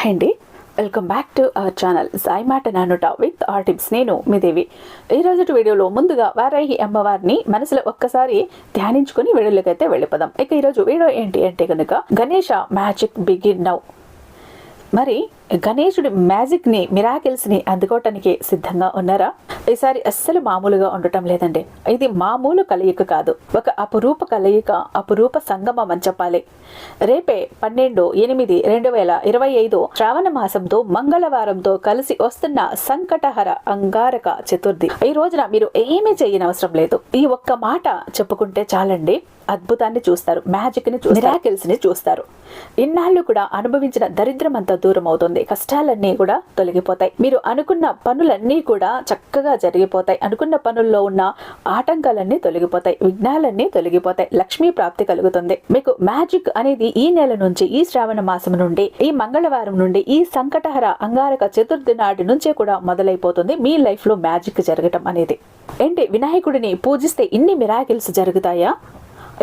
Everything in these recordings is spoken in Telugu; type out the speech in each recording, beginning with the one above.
హాయ్ అండి welcome back to our channel Sai మాట నానుట విత్ ఆర్ టిప్స్ నేను మీ దేవి. ఈ రోజు వీడియోలో ముందుగా వారాహి అమ్మవారిని మనసులో ఒక్కసారి ధ్యానించుకుని వీడియోలోకైతే వెళ్ళిపోదాం. ఇక ఈరోజు వీడియో ఏంటి అంటే కనుక గణేష మ్యాజిక్ బిగిన్ నౌ. మరి గణేశుడి మ్యాజిక్ని మిరాకిల్స్ని అందుకోవటానికి సిద్ధంగా ఉన్నారా? ఈసారి అస్సలు మామూలుగా ఉండటం లేదండి. ఇది మామూలు కలయిక కాదు. ఒక అపురూప కలయిక అపురూప సంగమం అని చెప్పాలి. రేపే పన్నెండు ఎనిమిది రెండు వేల ఇరవై ఐదు శ్రావణ మాసంతో మంగళవారంతో కలిసి వస్తున్న సంకటహర అంగారక చతుర్థి. ఈ రోజున మీరు ఏమీ చేయనవసరం లేదు. ఈ ఒక్క మాట చెప్పుకుంటే చాలండి. అద్భుతాన్ని చూస్తారు మ్యాజిక్ని మిరాకిల్స్ని చూస్తారు. ఇన్నాళ్ళు కూడా అనుభవించిన దరిద్రం అంతా దూరం అవుతుంది. కష్టాలన్నీ కూడా తొలగిపోతాయి. మీరు అనుకున్న పనులన్నీ కూడా చక్కగా జరిగిపోతాయి. అనుకున్న పనుల్లో ఉన్న ఆటంకాలన్నీ తొలగిపోతాయి. విఘ్నాలన్నీ తొలగిపోతాయి. లక్ష్మీ ప్రాప్తి కలుగుతుంది. మీకు మ్యాజిక్ అనేది ఈ నెల నుంచి ఈ శ్రావణ మాసం నుండి ఈ మంగళవారం నుండి ఈ సంకటహర అంగారక చతుర్థి నాటి నుంచే కూడా మొదలైపోతుంది మీ లైఫ్లో మ్యాజిక్ జరగటం అనేది. ఏంటి వినాయకుడిని పూజిస్తే ఇన్ని మిరాకిల్స్ జరుగుతాయా?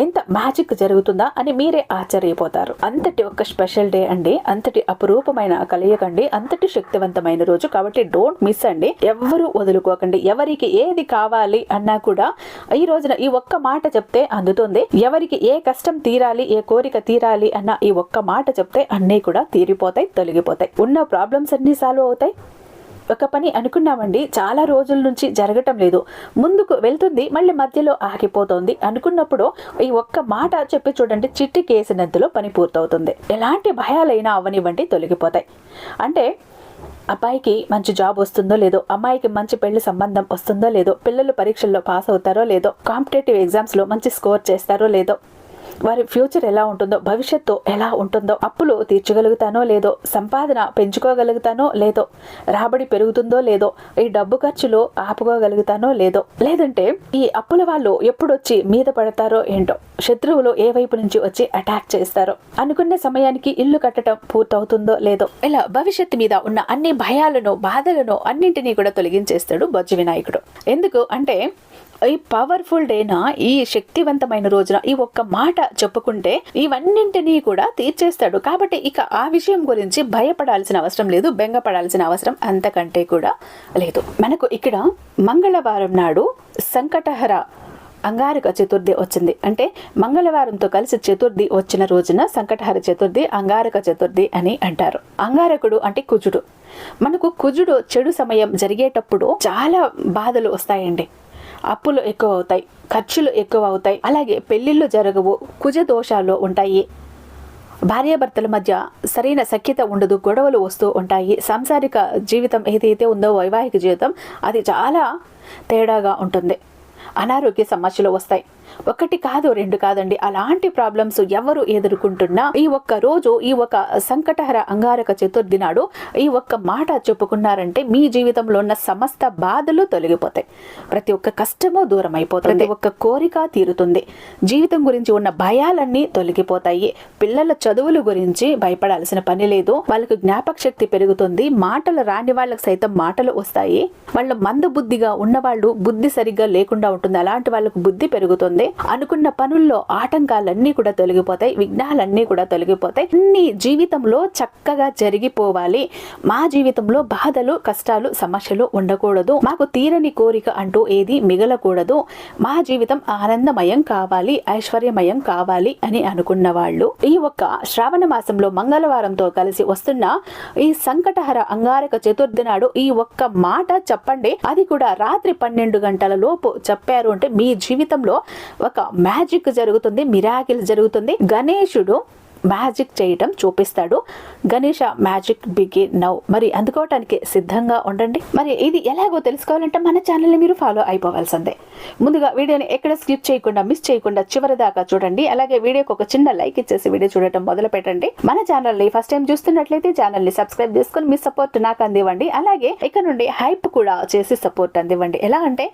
ఎంత మ్యాజిక్ జరుగుతుందా అని మీరే ఆశ్చర్యపోతారు. అంతటి ఒక స్పెషల్ డే అండి అంతటి అపురూపమైన కలియకండి అంతటి శక్తివంతమైన రోజు కాబట్టి డోంట్ మిస్ అండి. ఎవ్వరూ వదులుకోకండి. ఎవరికి ఏది కావాలి అన్నా కూడా ఈ రోజున ఈ ఒక్క మాట చెప్తే అందుతుంది. ఎవరికి ఏ కష్టం తీరాలి ఏ కోరిక తీరాలి అన్న ఈ ఒక్క మాట చెప్తే అన్నీ కూడా తీరిపోతాయి తొలగిపోతాయి. ఉన్న ప్రాబ్లమ్స్ అన్ని సాల్వ్ అవుతాయి. ఒక పని అనుకున్నామండి చాలా రోజుల నుంచి జరగటం లేదు. ముందుకు వెళ్తుంది మళ్ళీ మధ్యలో ఆగిపోతుంది. అనుకున్నప్పుడు ఈ ఒక్క మాట చెప్పి చూడండి చిట్టి కేసినంతలో పని పూర్తవుతుంది. ఎలాంటి భయాలైనా అవనివ్వండి తొలగిపోతాయి. అంటే అబ్బాయికి మంచి జాబ్ వస్తుందో లేదో అమ్మాయికి మంచి పెళ్ళి సంబంధం వస్తుందో లేదో పిల్లలు పరీక్షల్లో పాస్ అవుతారో లేదో కాంపిటేటివ్ ఎగ్జామ్స్లో మంచి స్కోర్ చేస్తారో లేదో వారి ఫ్యూచర్ ఎలా ఉంటుందో భవిష్యత్తు ఎలా ఉంటుందో అప్పులు తీర్చగలుగుతానో లేదో సంపాదన పెంచుకోగలుగుతానో లేదో రాబడి పెరుగుతుందో లేదో ఈ డబ్బు ఖర్చులు ఆపుకోగలుగుతానో లేదో లేదంటే ఈ అప్పుల వాళ్ళు ఎప్పుడొచ్చి మీద పడతారో ఏంటో శత్రువులు ఏ వైపు నుంచి వచ్చి అటాక్ చేస్తారో అనుకున్న సమయానికి ఇల్లు కట్టడం పూర్తవుతుందో లేదో ఇలా భవిష్యత్తు మీద ఉన్న అన్ని భయాలను బాధలను అన్నింటినీ కూడా తొలగించేస్తాడు బొజ్జ వినాయకుడు. ఎందుకు అంటే ఈ పవర్ఫుల్ డేనా ఈ శక్తివంతమైన రోజున ఈ ఒక్క మాట చెప్పుకుంటే ఇవన్నింటినీ కూడా తీర్చేస్తాడు. కాబట్టి ఇక ఆ విషయం గురించి భయపడాల్సిన అవసరం లేదు బెంగపడాల్సిన అవసరం అంతకంటే కూడా లేదు. మనకు ఇక్కడ మంగళవారం నాడు సంకటహర అంగారక చతుర్థి వచ్చింది. అంటే మంగళవారంతో కలిసి చతుర్థి వచ్చిన రోజున సంకటహర చతుర్థి అంగారక చతుర్థి అని అంటారు. అంగారకుడు అంటే కుజుడు. మనకు కుజుడు చెడు సమయం జరిగేటప్పుడు చాలా బాధలు వస్తాయండి. అప్పులు ఎక్కువ అవుతాయి ఖర్చులు ఎక్కువ అవుతాయి అలాగే పెళ్ళిళ్ళు జరగవు కుజ దోషాలు ఉంటాయి. భార్యాభర్తల మధ్య సరైన సఖ్యత ఉండదు గొడవలు వస్తూ ఉంటాయి. సాంసారిక జీవితం ఏదైతే ఉందో వైవాహిక జీవితం అది చాలా తేడాగా ఉంటుంది. అనారోగ్య సమస్యలు వస్తాయి. ఒకటి కాదు రెండు కాదండి. అలాంటి ప్రాబ్లమ్స్ ఎవరు ఎదుర్కొంటున్నా ఈ ఒక్క రోజు ఈ ఒక సంకటహర అంగారక చతుర్థి నాడు ఈ ఒక్క మాట చెప్పుకున్నారంటే మీ జీవితంలో ఉన్న సమస్త బాధలు తొలగిపోతాయి. ప్రతి ఒక్క కష్టము దూరం అయిపోతుంది ప్రతి ఒక్క కోరిక తీరుతుంది. జీవితం గురించి ఉన్న భయాలన్నీ తొలగిపోతాయి. పిల్లల చదువుల గురించి భయపడాల్సిన పని లేదు. వాళ్ళకు జ్ఞాపక శక్తి పెరుగుతుంది. మాటలు రాని వాళ్ళకి సైతం మాటలు వస్తాయి. వాళ్ళ మంద బుద్ధిగా ఉన్నవాళ్ళు బుద్ధి సరిగ్గా లేకుండా ఉంటుంది. అలాంటి వాళ్ళకు బుద్ధి పెరుగుతుంది. అనుకున్న పనుల్లో ఆటంకాలన్నీ కూడా తొలగిపోతాయి విఘ్నాలన్నీ కూడా తొలగిపోతాయి. అన్ని జీవితంలో చక్కగా జరిగిపోవాలి. మా జీవితంలో బాధలు కష్టాలు సమస్యలు ఉండకూడదు. మాకు తీరని కోరిక అంటూ ఏది మిగలకూడదు. మా జీవితం ఆనందమయం కావాలి ఐశ్వర్యమయం కావాలి అని అనుకున్న వాళ్ళు ఈ ఒక్క శ్రావణ మాసంలో మంగళవారంతో కలిసి వస్తున్న ఈ సంకటహర అంగారక చతుర్థి నాడు ఈ ఒక్క మాట చెప్పండి. అది కూడా రాత్రి పన్నెండు గంటల లోపు చెప్పారు అంటే మీ జీవితంలో ఒక మ్యాజిక్ జరుగుతుంది మిరాకిల్ జరుగుతుంది. గణేశుడు మ్యాజిక్ చేయటం చూపిస్తాడు. Ganesha magic begin now. మరి అందుకోవటానికి సిద్ధంగా ఉండండి. మరి ఇది ఎలాగో తెలుసుకోవాలంటే మన ఛానల్ని మీరు ఫాలో అయిపోవాల్సిందే. ముందుగా వీడియోని ఎక్కడ స్కిప్ చేయకుండా మిస్ చేయకుండా చివరి దాకా చూడండి. అలాగే వీడియోకి ఒక చిన్న లైక్ ఇచ్చేసి వీడియో చూడటం మొదలు పెట్టండి. మన ఛానల్ని ఫస్ట్ టైం చూస్తున్నట్లయితే ఛానల్ని సబ్స్క్రైబ్ చేసుకొని మీ సపోర్ట్ నాకు అందివ్వండి. అలాగే ఇక్కడ నుండి హైప్ కూడా చేసి సపోర్ట్ అందివ్వండి. ఎలా అంటే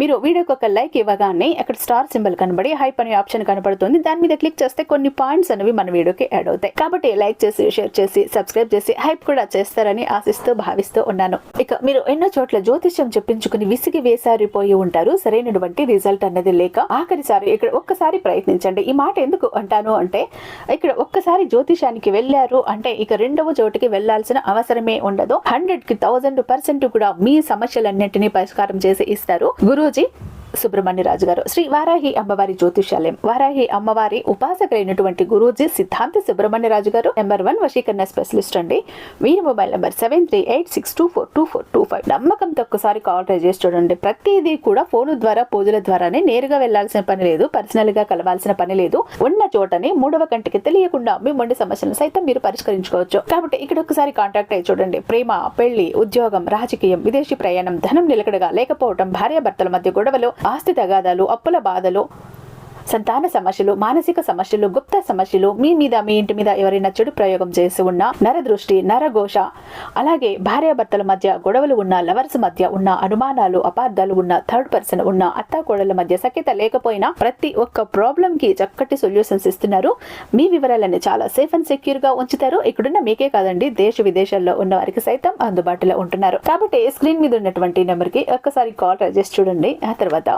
మీరు వీడియోకి ఒక లైక్ ఇవ్వగానే అక్కడ స్టార్ సింబల్ కనబడి హైప్ అనే ఆప్షన్ కనబడుతుంది. దాని మీద క్లిక్ చేస్తే కొన్ని పాయింట్స్ అనేవి మన మన వీడియోకి యాడ్ అవుతాయి. కాబట్టి లైక్ చేసి షేర్ చేసి సబ్స్క్రైబ్ చేసి హైప్ కూడా చేస్తారని ఆశిస్తూ భావిస్తూ ఉన్నాను. ఇక మీరు ఎన్నో చోట్ల జ్యోతిష్యం చెప్పించుకుని విసిగి వేసారిపోయి ఉంటారు. సరైనటువంటి రిజల్ట్ అన్నది లేక ఆఖరిసారి ఇక్కడ ఒక్కసారి ప్రయత్నించండి. ఈ మాట ఎందుకు అంటాను అంటే ఇక్కడ ఒక్కసారి జ్యోతిషానికి వెళ్ళారు అంటే ఇక రెండవ చోటికి వెళ్ళాల్సిన అవసరమే ఉండదు. హండ్రెడ్కి థౌసండ్ పర్సెంట్ కూడా మీ సమస్యలన్నింటినీ పరిష్కారం చేసి ఇస్తారు. గురూజీ సుబ్రహ్మణ్యరాజు గారు శ్రీ వారాహి అమ్మవారి జ్యోతిషాలయం వారాహి అమ్మవారి ఉపాసకులైనటువంటి గురూజీ సిద్ధాంతి సుబ్రహ్మణ్యరాజు గారు నెంబర్ వన్ వశీకరణ స్పెషలిస్ట్ అండి. వీరి mobile number seven three eight six two four two four two five. నమ్మకంతో ఒక్కసారి కాల్ ట్రై చేసి చూడండి. ప్రతిదీ కూడా ఫోన్ ద్వారా పూజల ద్వారానే నేరుగా వెళ్ళాల్సిన పని లేదు. పర్సనల్గా కలవాల్సిన పని లేదు. ఉన్న చోటని మూడవ కంటికి తెలియకుండా మీ మొండి సమస్యలను సైతం మీరు పరిష్కరించుకోవచ్చు. కాబట్టి ఇక్కడ ఒకసారి కాంటాక్ట్ అయ్యి చూడండి. ప్రేమ పెళ్ళి ఉద్యోగం రాజకీయం విదేశీ ప్రయాణం ధనం నిలకడగా లేకపోవడం భార్యాభర్తల మధ్య గొడవలు ఆస్తి తగాదాలు అప్పుల బాధలు సంతాన సమస్యలు మానసిక సమస్యలు గుప్త సమస్యలు మీ మీద మీ ఇంటి మీద ఎవరైనా చెడు ప్రయోగం చేసి ఉన్న నరదృష్టి నరఘోష అలాగే భార్యాభర్తల మధ్య గొడవలు ఉన్న లవర్స్ మధ్య ఉన్న అనుమానాలు అపార్థాలు ఉన్న థర్డ్ పర్సన్ ఉన్న అత్తాకోడల మధ్య సఖ్యత లేకపోయినా ప్రతి ఒక్క ప్రాబ్లం కి చక్కటి సొల్యూషన్స్ ఇస్తున్నారు. మీ వివరాలని చాలా సేఫ్ అండ్ సెక్యూర్గా ఉంచుతారు. ఇక్కడున్న మీకే కాదండి దేశ విదేశాల్లో ఉన్న వారికి సైతం అందుబాటులో ఉంటున్నారు. కాబట్టి స్క్రీన్ మీద ఉన్నటువంటి నెంబర్కి ఒక్కసారి కాల్ చేసి చూడండి. ఆ తర్వాత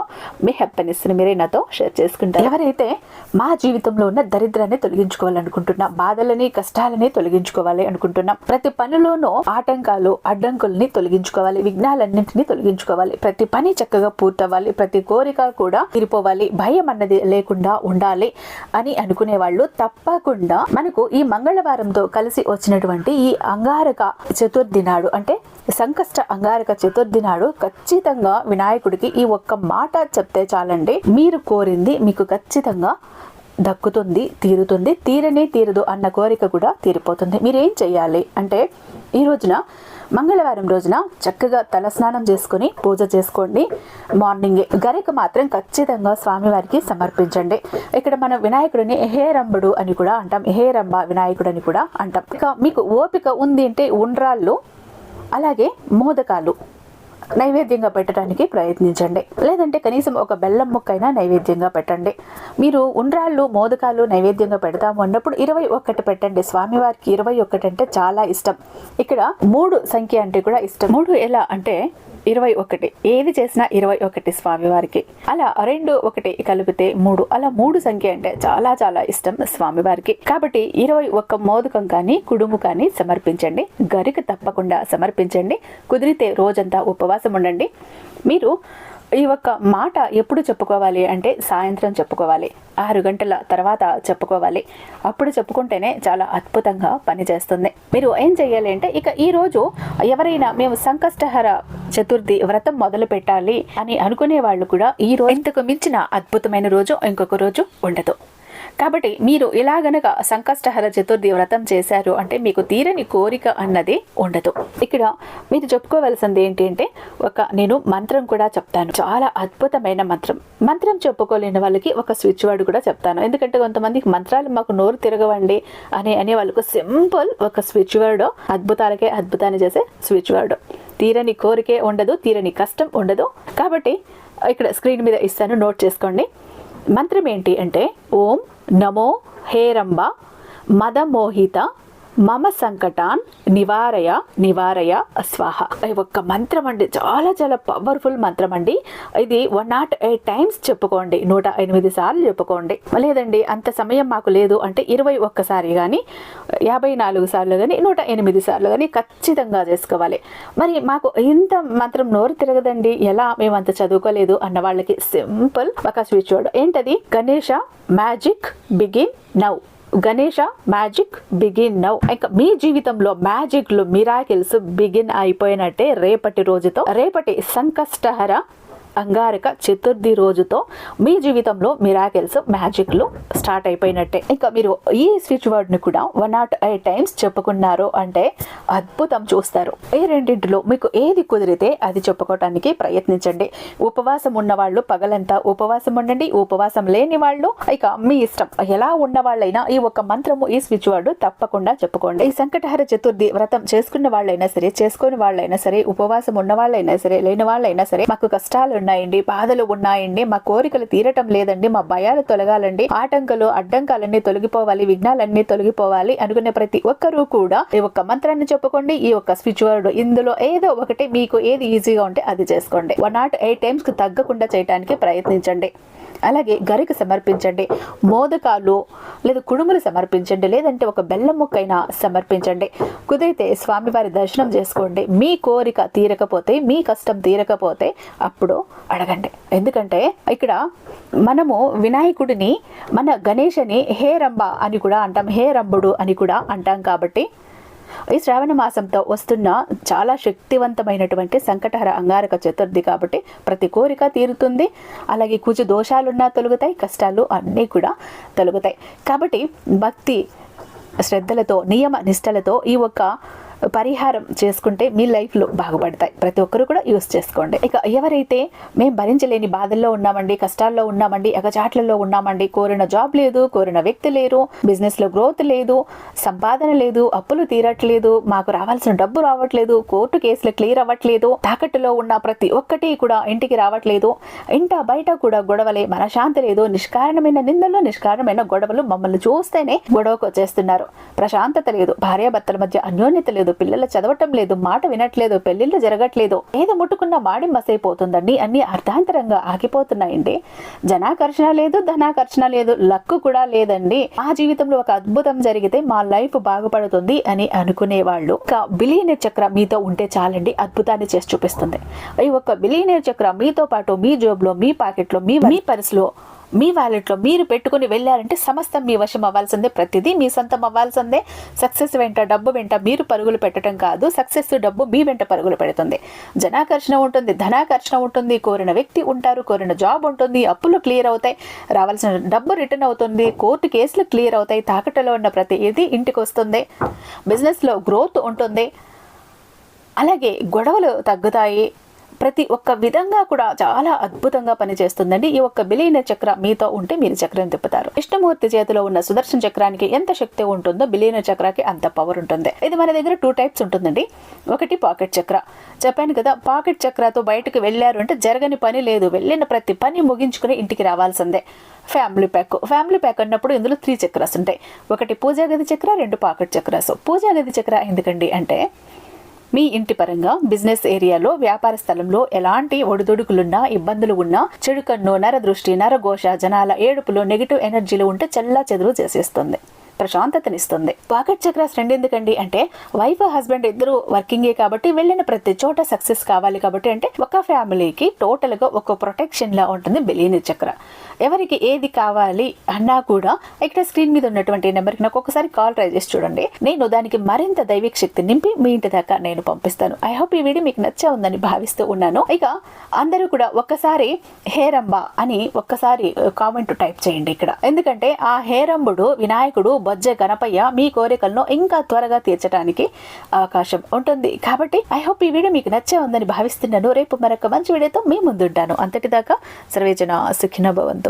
మీ హ్యాపీనెస్ మీరే నాతో షేర్ చేసుకుంటారు. ఎవరైతే మా జీవితంలో ఉన్న దరిద్రాన్ని తొలగించుకోవాలనుకుంటున్నాం బాధలని కష్టాలని తొలగించుకోవాలి అనుకుంటున్నాం ప్రతి పనిలోనూ ఆటంకాలు అడ్డంకుల్ని తొలగించుకోవాలి విఘ్నాలన్నింటినీ తొలగించుకోవాలి. ప్రతి పని చక్కగా పూర్తవ్వాలి ప్రతి కోరిక కూడా తీరిపోవాలి భయం అన్నది లేకుండా ఉండాలి అని అనుకునే వాళ్ళు తప్పకుండా మనకు ఈ మంగళవారంతో కలిసి వచ్చినటువంటి ఈ అంగారక చతుర్థి నాడు అంటే సంకష్ట అంగారక చతుర్థి నాడు ఖచ్చితంగా వినాయకుడికి ఈ ఒక్క మాట చెప్తే చాలండి. మీరు కోరింది మీకు ఖచ్చితంగా దక్కుతుంది తీరుతుంది. తీరనే తీరదు అన్న కోరిక కూడా తీరిపోతుంది. మీరేం చేయాలి అంటే ఈ రోజున మంగళవారం రోజున చక్కగా తలస్నానం చేసుకొని పూజ చేసుకోండి. మార్నింగే గరిక మాత్రం ఖచ్చితంగా స్వామివారికి సమర్పించండి. ఇక్కడ మన వినాయకుడిని ఎహేరంబుడు అని కూడా అంటాం. ఎహేరంబ వినాయకుడు అని కూడా అంటాం. ఇక మీకు ఓపిక ఉంది అంటే ఉండ్రాళ్ళు అలాగే మోదకాలు నైవేద్యంగా పెట్టడానికి ప్రయత్నించండి. లేదంటే కనీసం ఒక బెల్లం ముక్కైనా నైవేద్యంగా పెట్టండి. మీరు ఉండ్రాళ్ళు మోదకాలు నైవేద్యంగా పెడతాము అన్నప్పుడు ఇరవై ఒక్కటి పెట్టండి. స్వామివారికి ఇరవై ఒక్కటి అంటే చాలా ఇష్టం. ఇక్కడ మూడు సంఖ్య అంటే కూడా ఇష్టం. మూడు ఎలా అంటే ఇరవై ఒకటి. ఏది చేసినా ఇరవై ఒకటి స్వామివారికి. అలా రెండు ఒకటి కలిపితే మూడు. అలా మూడు సంఖ్య అంటే చాలా చాలా ఇష్టం స్వామివారికి. కాబట్టి ఇరవై ఒక్క మోదకం కానీ కుడుము కానీ సమర్పించండి. గరిక తప్పకుండా సమర్పించండి. కుదిరితే రోజంతా ఉపవాసం ఉండండి. మీరు ఈ ఒక్క మాట ఎప్పుడు చెప్పుకోవాలి అంటే సాయంత్రం చెప్పుకోవాలి. ఆరు గంటల తర్వాత చెప్పుకోవాలి. అప్పుడు చెప్పుకుంటేనే చాలా అద్భుతంగా పనిచేస్తుంది. మీరు ఏం చేయాలి అంటే ఇక ఈ రోజు ఎవరైనా మేము సంకష్టహర చతుర్థి వ్రతం మొదలు పెట్టాలి అని అనుకునే వాళ్ళు కూడా ఈ రోజు ఇంతకు మించిన అద్భుతమైన రోజు ఇంకొక రోజు ఉండదు. కాబట్టి మీరు ఇలా గనక సంకష్టహర చతుర్థి వ్రతం చేశారు అంటే మీకు తీరని కోరిక అన్నది ఉండదు. ఇక్కడ మీరు చెప్పుకోవాల్సింది ఏంటి అంటే ఒక నేను మంత్రం కూడా చెప్తాను. చాలా అద్భుతమైన మంత్రం. మంత్రం చెప్పుకోలేని వాళ్ళకి ఒక స్విచ్ వర్డ్ కూడా చెప్తాను. ఎందుకంటే కొంతమందికి మంత్రాలు మాకు నోరు తిరగవండి అని అనే వాళ్ళకు సింపుల్ ఒక స్విచ్ వర్డ్ అద్భుతాలకే అద్భుతాన్ని చేసే స్విచ్ వర్డ్. తీరని కోరికే ఉండదు తీరని కష్టం ఉండదు. కాబట్టి ఇక్కడ స్క్రీన్ మీద ఇస్తాను నోట్ చేసుకోండి. మంత్రం ఏంటి అంటే ఓం నమో హేరంబ మదమోహిత మమ సంకటాన్ నివారయ నివారయ స్వాహ. ఈ ఒక్క మంత్రం అండి చాలా చాలా పవర్ఫుల్ మంత్రం అండి. ఇది వన్ నాట్ ఎయిట్ టైమ్స్ చెప్పుకోండి నూట ఎనిమిది సార్లు చెప్పుకోండి. లేదండి అంత సమయం మాకు లేదు అంటే ఇరవై ఒక్కసారి కానీ యాభై నాలుగు సార్లు కానీ నూట ఎనిమిది సార్లు కానీ ఖచ్చితంగా చేసుకోవాలి. మరి మాకు ఇంత మంత్రం నోరు తిరగదండి ఎలా మేము అంత చదువుకోలేదు అన్న వాళ్ళకి సింపుల్ ఒక స్విచ్ వర్డ్ ఏంటది? Ganesha magic begin now Ganesha magic begin now ఇంకా మీ జీవితంలో మ్యాజిక్లు మిరాకిల్స్ బిగిన్ అయిపోయినట్టే రేపటి రోజుతో రేపటి సంకష్టహర అంగారక చతుర్థి రోజుతో మీ జీవితంలో మిరాకిల్స్ మ్యాజిక్లు స్టార్ట్ అయిపోయినట్టే. ఇంకా మీరు ఈ స్విచ్ వర్డ్ని కూడా వన్ నాట్ ఎయిట్ టైమ్స్ చెప్పుకున్నారు అంటే అద్భుతం చూస్తారు. ఈ రెండింటిలో మీకు ఏది కుదిరితే అది చెప్పుకోవటానికి ప్రయత్నించండి. ఉపవాసం ఉన్నవాళ్ళు పగలంతా ఉపవాసం ఉండండి. ఉపవాసం లేని వాళ్ళు ఇక మీ ఇష్టం ఎలా ఉన్నవాళ్ళైనా ఈ ఒక మంత్రము ఈ స్విచ్ వర్డ్ తప్పకుండా చెప్పుకోండి. ఈ సంకటహర చతుర్థి వ్రతం చేసుకున్న వాళ్ళైనా సరే చేసుకుని వాళ్ళైనా సరే ఉపవాసం ఉన్న వాళ్ళైనా సరే లేని వాళ్ళైనా సరే మాకు కష్టాలు ఉన్నాయండి బాధలు ఉన్నాయండి మా కోరికలు తీరటం లేదండి మా భయాలు తొలగాలండి ఆటంకాలు అడ్డంకాలన్నీ తొలగిపోవాలి విఘ్నాలన్నీ తొలగిపోవాలి అనుకునే ప్రతి ఒక్కరూ కూడా ఈ ఒక్క మంత్రాన్ని చెప్పుకోండి ఈ ఒక్క స్విచ్ వర్డ్ ఇందులో ఏదో ఒకటి మీకు ఏది ఈజీగా ఉంటే అది చేసుకోండి. వన్ నాట్ ఎయిట్ టైమ్స్కి తగ్గకుండా చేయడానికి ప్రయత్నించండి. అలాగే గరికి సమర్పించండి మోదకాలు లేదా కుడుములు సమర్పించండి లేదంటే ఒక బెల్లం ముక్కైనా సమర్పించండి. కుదిరితే స్వామివారి దర్శనం చేసుకోండి. మీ కోరిక తీరకపోతే మీ కష్టం తీరకపోతే అప్పుడు అడగండి. ఎందుకంటే ఇక్కడ మనము వినాయకుడిని మన గణేషని హే రంబ అని కూడా అంటాం హే రంబుడు అని కూడా అంటాం కాబట్టి ఈ శ్రావణ మాసంతో వస్తున్న చాలా శక్తివంతమైనటువంటి సంకటహర అంగారక చతుర్థి కాబట్టి ప్రతి కోరిక తీరుతుంది. అలాగే కుజు దోషాలున్నా తొలుగుతాయి కష్టాలు అన్నీ కూడా తొలుగుతాయి. కాబట్టి భక్తి శ్రద్ధలతో నియమ నిష్టలతో ఈ ఒక్క పరిహారం చేసుకుంటే మీ లైఫ్లో బాగుపడతాయి. ప్రతి ఒక్కరు కూడా యూస్ చేసుకోండి. ఇక ఎవరైతే మేము భరించలేని బాధల్లో ఉన్నామండి కష్టాల్లో ఉన్నామండి ఎగచాట్లలో ఉన్నామండి కోరిన జాబ్ లేదు కోరిన వ్యక్తి లేరు బిజినెస్లో గ్రోత్ లేదు సంపాదన లేదు అప్పులు తీరట్లేదు మాకు రావాల్సిన డబ్బు రావట్లేదు కోర్టు కేసులు క్లియర్ అవ్వట్లేదు తాకట్టులో ఉన్న ప్రతి ఒక్కటి కూడా ఇంటికి రావట్లేదు ఇంట బయట కూడా గొడవలే మనశాంతి లేదు నిష్కారణమైన నిందలు నిష్కారణమైన గొడవలు మమ్మల్ని చూస్తేనే గొడవకు వచ్చేస్తున్నారు ప్రశాంతత లేదు భార్యాభర్తల మధ్య అన్యోన్యత లేదు. పిల్లలు చదవటం లేదు మాట వినట్లేదు పెళ్ళిళ్ళు జరగట్లేదు ఏది ముట్టుకున్న మాడి మసైపోతుందండి అన్ని అర్ధాంతరంగా ఆగిపోతున్నాయండి. జనాకర్షణ లేదు ధనాకర్షణ లేదు లక్కు కూడా లేదండి. మా జీవితంలో ఒక అద్భుతం జరిగితే మా లైఫ్ బాగుపడుతుంది అని అనుకునేవాళ్ళు. ఒక బిలియనర్ చక్రం మీతో ఉంటే చాలండి అద్భుతాన్ని చేసి చూపిస్తుంది. ఈ ఒక్క బిలియనీర్ చక్ర మీతో పాటు మీ జోబ్లో మీ పాకెట్లో మీ మీ పర్సులో మీ వ్యాలెట్లో మీరు పెట్టుకుని వెళ్ళారంటే సమస్తం మీ వశం అవ్వాల్సిందే. ప్రతిదీ మీ సొంతం అవ్వాల్సిందే. సక్సెస్ వెంట డబ్బు వెంట మీరు పరుగులు పెట్టడం కాదు. సక్సెస్ డబ్బు మీ వెంట పరుగులు పెడుతుంది. జనాకర్షణ ఉంటుంది ధనాకర్షణ ఉంటుంది. కోరిన వ్యక్తి ఉంటారు కోరిన జాబ్ ఉంటుంది. అప్పులు క్లియర్ అవుతాయి. రావాల్సిన డబ్బు రిటర్న్ అవుతుంది. కోర్టు కేసులు క్లియర్ అవుతాయి. తాకట్టులో ఉన్న ప్రతి ఇది ఇంటికి వస్తుంది. బిజినెస్లో గ్రోత్ ఉంటుంది. అలాగే గొడవలు తగ్గుతాయి. ప్రతి ఒక్క విధంగా కూడా చాలా అద్భుతంగా పనిచేస్తుందండి. ఈ ఒక్క బిలీన చక్ర మీతో ఉంటే మీరు చక్రం తిప్పుతారు. ఇష్టమూర్తి చేతిలో ఉన్న సుదర్శన చక్రానికి ఎంత శక్తి ఉంటుందో బిలీన చక్రాకి అంత పవర్ ఉంటుంది. ఇది మన దగ్గర టూ టైప్స్ ఉంటుందండి. ఒకటి పాకెట్ చక్ర. చెప్పాను కదా పాకెట్ చక్రతో బయటకు వెళ్ళారు అంటే జరగని పని లేదు. వెళ్ళిన ప్రతి పని ముగించుకుని ఇంటికి రావాల్సిందే. ఫ్యామిలీ ప్యాక్ ఫ్యామిలీ ప్యాక్ అన్నప్పుడు ఇందులో త్రీ చక్రాస్ ఉంటాయి. ఒకటి పూజా గది చక్ర రెండు పాకెట్ చక్రాస్. పూజా గది చక్ర ఎందుకండి అంటే మీ ఇంటి పరంగా బిజినెస్ ఏరియాలో వ్యాపార స్థలంలో ఎలాంటి ఒడిదుడుకులున్నా ఇబ్బందులు ఉన్నా చెడు కన్ను నరదృష్టి నరఘోష జనాల ఏడుపులో నెగిటివ్ ఎనర్జీలు ఉంటే చల్లా చెదురు చేసేస్తుంది. ప్రశాంతతనిస్తుంది. పాకెట్ చక్రాస్ రెండు ఎందుకండి అంటే వైఫ్ హస్బెండ్ ఇద్దరు వర్కింగే కాబట్టి వెళ్ళిన ప్రతి చోట సక్సెస్ కావాలి కాబట్టి అంటే ఒక ఫ్యామిలీకి టోటల్గా ఒక ప్రొటెక్షన్ లా ఉంటుంది బిలియని చక్ర. ఎవరికి ఏది కావాలి అన్నా కూడా ఇక్కడ స్క్రీన్ మీద ఉన్నటువంటి నెంబర్కి నాకు ఒకసారి కాల్ ట్రై చేసి చూడండి. నేను దానికి మరింత దైవిక శక్తి నింపి మీ ఇంటి దాకా నేను పంపిస్తాను. ఐ హోప్ ఈ వీడియో మీకు నచ్చా ఉందని భావిస్తూ ఉన్నాను. ఇక అందరూ కూడా ఒక్కసారి హేరంబ అని ఒక్కసారి కామెంట్ టైప్ చేయండి ఇక్కడ. ఎందుకంటే ఆ హేరంబుడు వినాయకుడు బొజ్జ గణపయ్య మీ కోరికలను ఇంకా త్వరగా తీర్చడానికి అవకాశం ఉంటుంది. కాబట్టి ఐ హోప్ ఈ వీడియో మీకు నచ్చే ఉందని భావిస్తున్నాను. రేపు మరొక మంచి వీడియోతో మీ ముందుంటాను. అంతటిదాకా సర్వేజన సుఖినభవంతు